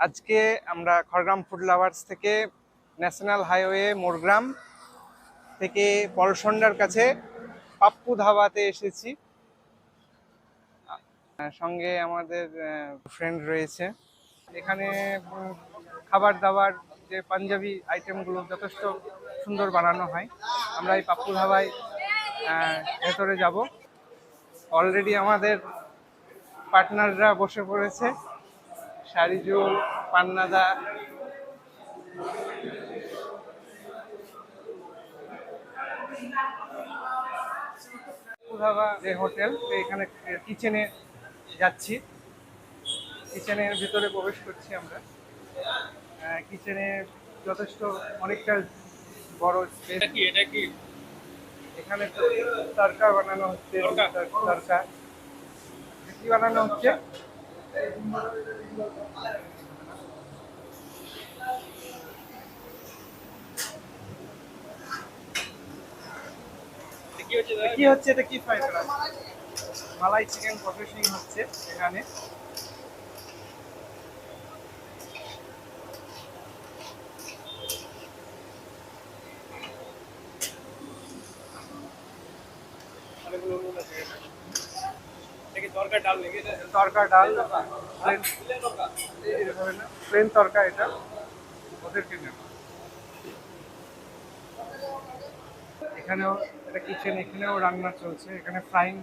আজকে আমরা Khargram food lovers থেকে ন্যাশনাল হাইওয়ে মোরগ্রাম থেকে পলসন্ডার কাছে পাপ্পু ধাবাতে এসেছি। সঙ্গে আমাদের ফ্রেন্ড রয়েছে। এখানে খাবার দাবার যে পাঞ্জাবি আইটেমগুলো যথেষ্ট সুন্দর বানানো হয়। আমরা এই পাপ্পু ধাবায় ভেতরে যাব। অলরেডি আমাদের পার্টনাররা বসে পড়েছে। শারিজুল পান্নাদা। ধাবা যে হোটেল এখানে কিচেনে যাচ্ছি। কিচেনের ভিতরে প্রবেশ করছি আমরা। কিচেনে যথেষ্ট অনেকটা বড় স্পেস এটা কি এটা কি? এখানে তরকা বানানো হচ্ছে? তরকা। কি বানানো হচ্ছে? কি হচ্ছে? এটা কি ফ্রাই করা মালাই চিকেন প্রসেসিং হচ্ছে এখানে অনেকগুলো নুন আছে এখানে। এটা কি তরকারি ডাল নাকি এটা? তরকা ডাল। প্লেন তরকা? এটা। ওদেরকে নেব। এখানেও এটা কিচেন এখানেও রান্না চলছে। এখানে ফ্রাইং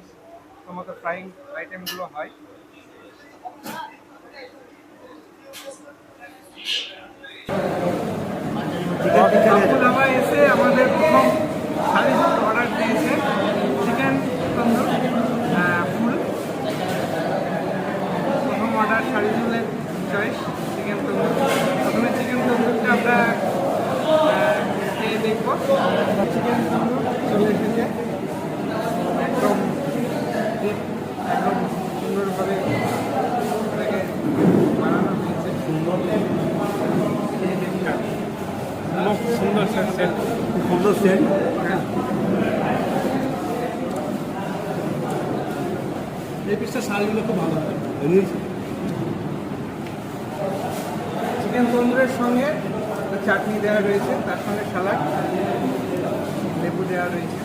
সমস্ত ফ্রাইং আইটেমগুলো হয়। এসে আমাদের প্রথম থালি অর্ডার দিয়েছে চিকেন তন্দুর ফুল প্রথম অর্ডার চয়েস চিকেন তন্দুর। প্রথমে চিকেন তন্দুরটা আমরা খেয়ে দেখব। চিকেন তন্দুর চলে এসেছে। একদম একদম সুন্দরভাবে এটাকে বানানো হয়েছে। সুন্দর সুন্দর সেন্ট সুন্দর সেন্ট এই পিসটা শাড়িগুলো খুব ভালো হয় চিকেন তন্দুরের সঙ্গে চাটনি দেওয়া রয়েছে তার সঙ্গে সালাড লেবু দেওয়া রয়েছে।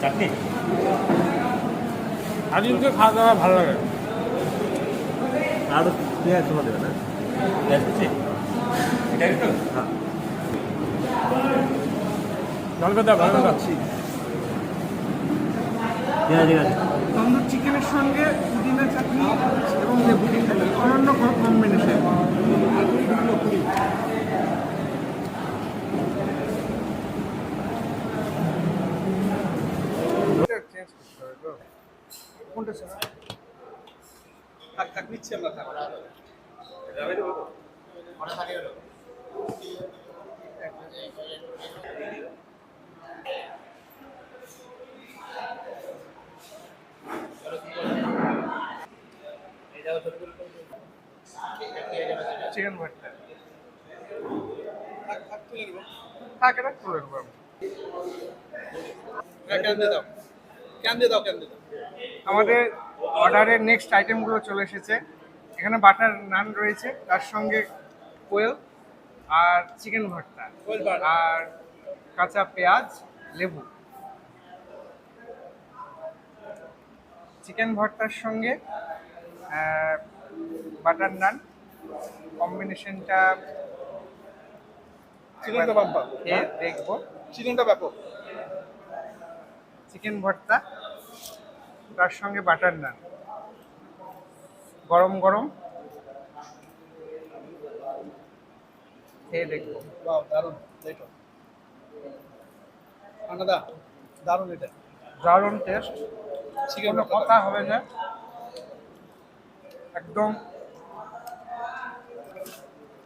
চাটনি? আজিমকে খাওয়া দাওয়া ভালো লাগে। আর পেঁয়াজ তোমার দেবে না? এটা একটু হ্যাঁ। ভালো কথা ভালো কথা তন্দুর চিকেনের সঙ্গে পুদিনা চাটনি এবং লেবু অনন্য কম্বিনেশন কোনটা থাক। চিকেন ভর্তা থাক নেব এটা করে আমি। হ্যাঁ, আমাদের অর্ডারের নেক্সট আইটেমগুলো চলে এসেছে। এখানে বাটার নান রয়েছে তার সঙ্গে কোয়েল আর চিকেন ভর্তা আর কাঁচা পেঁয়াজ লেবু। চিকেন ভর্তার সঙ্গে বাটার নান কম্বিনেশনটা চিকেনটা খেয়ে দেখব। চিকেনটা ব্যাপক চিকেন ভর্তা তার সঙ্গে বাটার নান গরম গরম। খেয়ে দেখব। বাহ দারুণ দারুণ এটা। দারুণ টেস্ট চিকেন কথা হবে না। একদম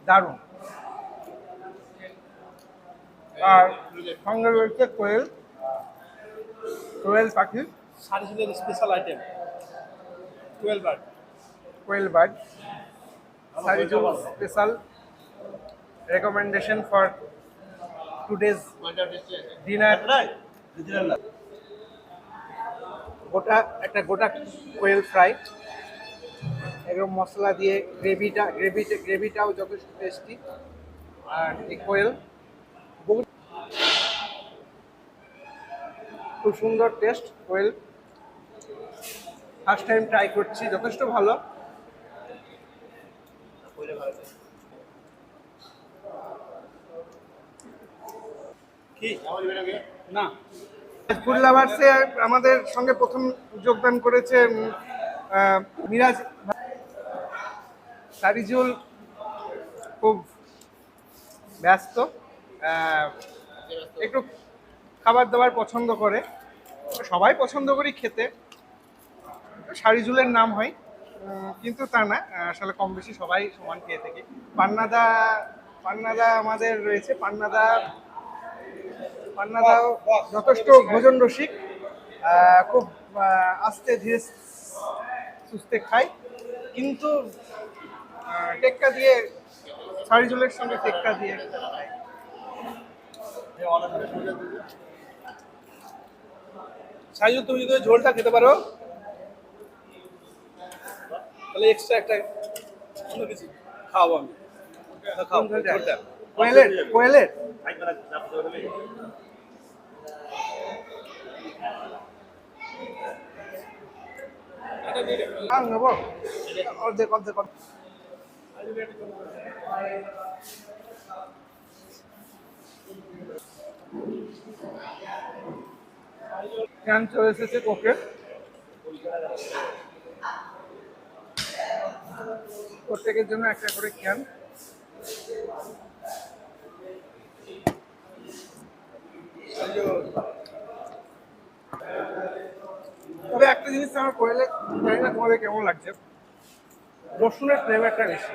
দারুণ। আর সঙ্গে রয়েছে কোয়েল। কোয়েল পাখি। সারিজুলের special item quail bar quail bird. Sarijul special recommendation for today's dinner গোটা একটা গোটা কোয়েল ফ্রাই এরকম মশলা দিয়ে গ্রেভিটা গ্রেভিটা গ্রেভিটাও যথেষ্ট টেস্টি আর এই কোয়েল বহু খুব সুন্দর taste quail. First time try করছি যথেষ্ট ভালো। না। ফুড লাভার্সে আমাদের সঙ্গে প্রথম যোগদান করেছে মিরাজ সারিজুল খুব ব্যস্ত একটু খাবার দাবার পছন্দ করে। সবাই পছন্দ করি খেতে। সারিজুলের নাম হয় কিন্তু তা না, আসলে কম বেশি সবাই সমান খেয়ে থাকি। পান্নাদা পান্নাদা আমাদের রয়েছে, পান্নাদা, পান্নাদাও যথেষ্ট ভোজন রসিক খুব আস্তে ধীরে সুস্থে খায়। কিন্তু টেক্কা দিয়ে সারিজুলের সঙ্গে টেক্কা দিয়ে খায়। তুমি যদি ঝোলটা খেতে পারো তাহলে এক্সট্রা একটা অন্য কিছু খাওয়াবো আমি খাও ঝোলটা? ঝোলটা কোয়েলের কোয়েলের আর নেব অর্ধেক অর্ধেক অর্ধেক। ক্যান চলে এসেছে কোকের প্রত্যেকের জন্য একটা করে ক্যান তবে একটা জিনিস আমার কোয়েলে জানি না, তোমাদের কেমন লাগছে? রসুনের ফ্লেভারটা বেশি।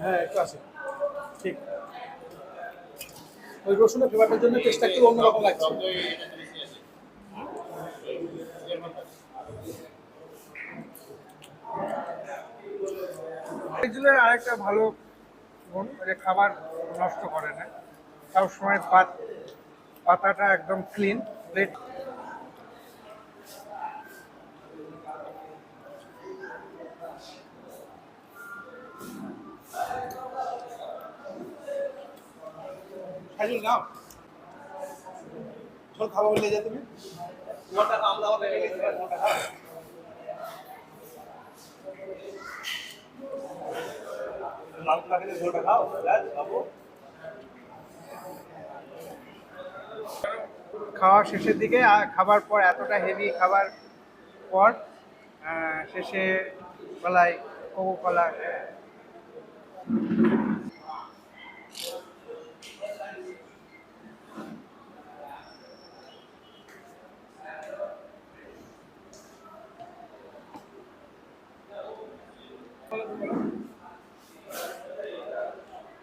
হ্যাঁ একটু আছে। ঠিক। ওই রসুনের ফ্লেভারটার জন্য টেস্টটা একটু অন্যরকম লাগছে। এইজনের আরেকটা ভালো গুণ, যে খাবার নষ্ট করে না। সবসময় পাত পাতাটা একদম ক্লিন প্লেট নাও ঝোল খাব বলে যা তুমি। তোমারটা আমরা আবার রেখে গেছি তোমারটা খাও মাংস না খেলে ঝোলটা খাও। খাব। খাওয়া শেষের দিকে আর খাবার পর এতটা হেভি খাবার পর শেষে বেলায় কোকো কলা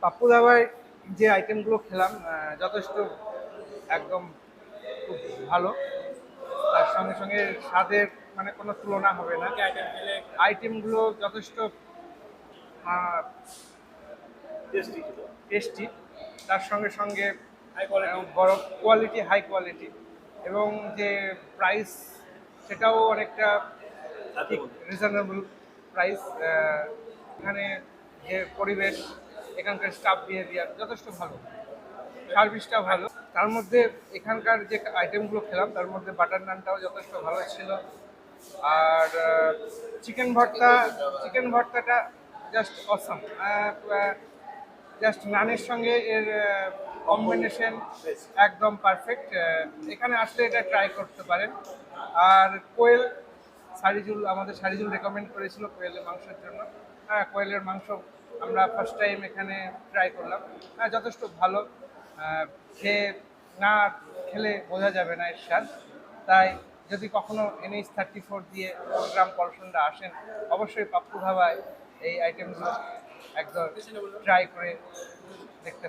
পাপ্পু দাবায় যে আইটেমগুলো খেলাম যথেষ্ট একদম খুব ভালো। তার সঙ্গে সঙ্গে স্বাদের মানে কোনো তুলনা হবে না। আইটেমগুলো যথেষ্ট টেস্টি টেস্টি তার সঙ্গে সঙ্গে বড় কোয়ালিটি হাই কোয়ালিটি এবং যে প্রাইস সেটাও অনেকটা রিজনেবল প্রাইস এখানে যে পরিবেশ, এখানকার স্টাফ বিহেভিয়ার যথেষ্ট ভালো। সার্ভিসটা ভালো। তার মধ্যে এখানকার যে আইটেমগুলো খেলাম, তার মধ্যে বাটার নানটাও যথেষ্ট ভালো ছিল। আর চিকেন ভর্তা চিকেন ভর্তাটা জাস্ট অসম জাস্ট নানের সঙ্গে এর কম্বিনেশন একদম পারফেক্ট এখানে আসলে এটা ট্রাই করতে পারেন। আর কোয়েল সারিজুল আমাদের সারিজুল রেকমেন্ড করেছিল কোয়েলের মাংসের জন্য। হ্যাঁ কোয়েলের মাংস আমরা ফার্স্ট টাইম এখানে ট্রাই করলাম। হ্যাঁ যথেষ্ট ভালো। খেয়ে না খেলে বোঝা যাবে না এর স্বাদ। তাই যদি কখনো এনএইচ থার্টি ফোর দিয়ে প্রোগ্রাম পড়াশোনাটা আসেন, অবশ্যই পাপ্পু ধাবায় এই আইটেমগুলো একদম ট্রাই করে দেখতে